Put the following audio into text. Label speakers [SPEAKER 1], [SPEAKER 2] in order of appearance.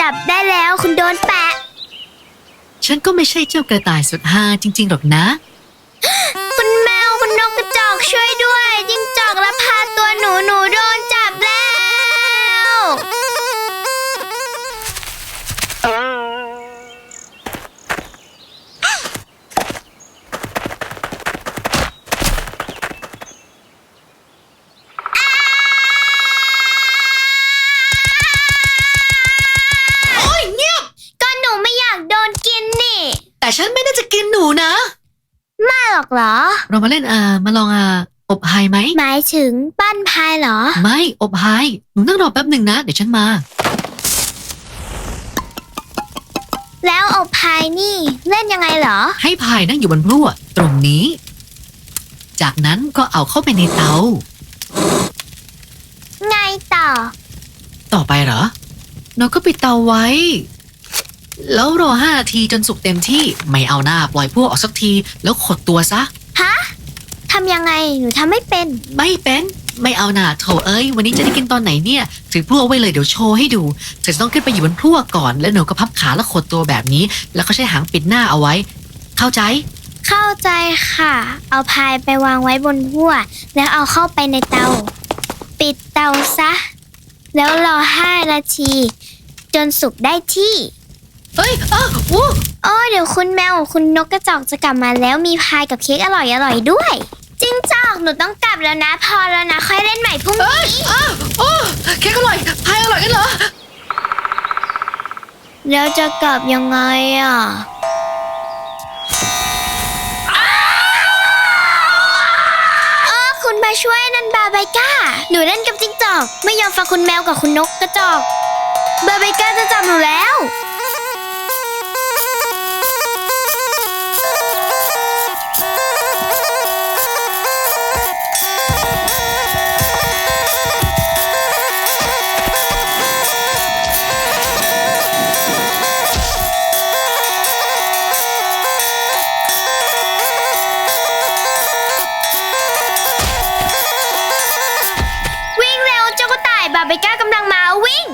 [SPEAKER 1] จับได้แล้วคุณโดนแปะ
[SPEAKER 2] ฉันก็ไม่ใช่เจ้ากระต่ายสุดฮาจริง ๆ หรอกนะ ฉันไม่ได้จะกินหนูนะ
[SPEAKER 1] ไม่หรอกเหรอ
[SPEAKER 2] เรามาเล่นอ่ามาลองอ่าอบไฮไหม
[SPEAKER 1] หมายถึงปั้นพายเหรอ
[SPEAKER 2] ไม่อบไฮหนูต้องรอแป๊บหนึ่งนะ เดี๋ยวฉันมา
[SPEAKER 1] แล้วอบพายนี่เล่นยังไงเหรอ
[SPEAKER 2] ให้พายนั่งอยู่บนพลั่วตรงนี้ จากนั้นก็เอาเข้าไปในเตา
[SPEAKER 1] ไงต่อ
[SPEAKER 2] ต่อไปเหรอ เราก็ปิดเตาไว้ แล้วรอห้านาทีจนสุกเต็มที่ไม่เอาหน้าปล่อยพวกออกสักที แล้วขดตัวซะ
[SPEAKER 1] ฮะทำยังไงหนูทำไม่เป็น
[SPEAKER 2] ไม่เป็นไม่เอาหน่าโถเอ้ย วันนี้จะได้กินตอนไหนเนี่ย ถือพลั่วไว้เลยเดี๋ยวโชว์ให้ดูเธอจะต้องขึ้นไปอยู่บนพลั่วก่อนแล้วหนูก็พับขาแล้วขดตัวแบบนี้ แล้วก็ใช้หางปิดหน้าเอาไว้ เข้าใจ
[SPEAKER 1] เข้าใจค่ะ เอาพายไปวางไว้บนหัวแล้วเอาเข้าไปในเตา ปิดเตาซะ แล้วรอห้านาที จนสุกได้ที่
[SPEAKER 2] เฮ้ยอ้าวอู้
[SPEAKER 1] โอ้เดี๋ยวคุณแมวคุณนกกระจอกจะกลับมาแล้วมีพายกับเค้กอร่อยอร่อยๆด้วย จริงจอกหนูต้องกลับแล้วนะ พอแล้วนะ ค่อยเล่นใหม่พรุ่งนี้
[SPEAKER 2] อ้าวโอ้เค้กอร่อยพายอร่อยกันเหรอ
[SPEAKER 1] แล้วจะกลับยังไงอะ เออคุณมาช่วยนันบาไบก้า หนูเล่นกับจิงจอก ไม่ยอมฟังคุณแมวกับคุณนกกระจอก บาไบก้าจะจับหนูแล้ว เบก้ากำลังมาวิ่ง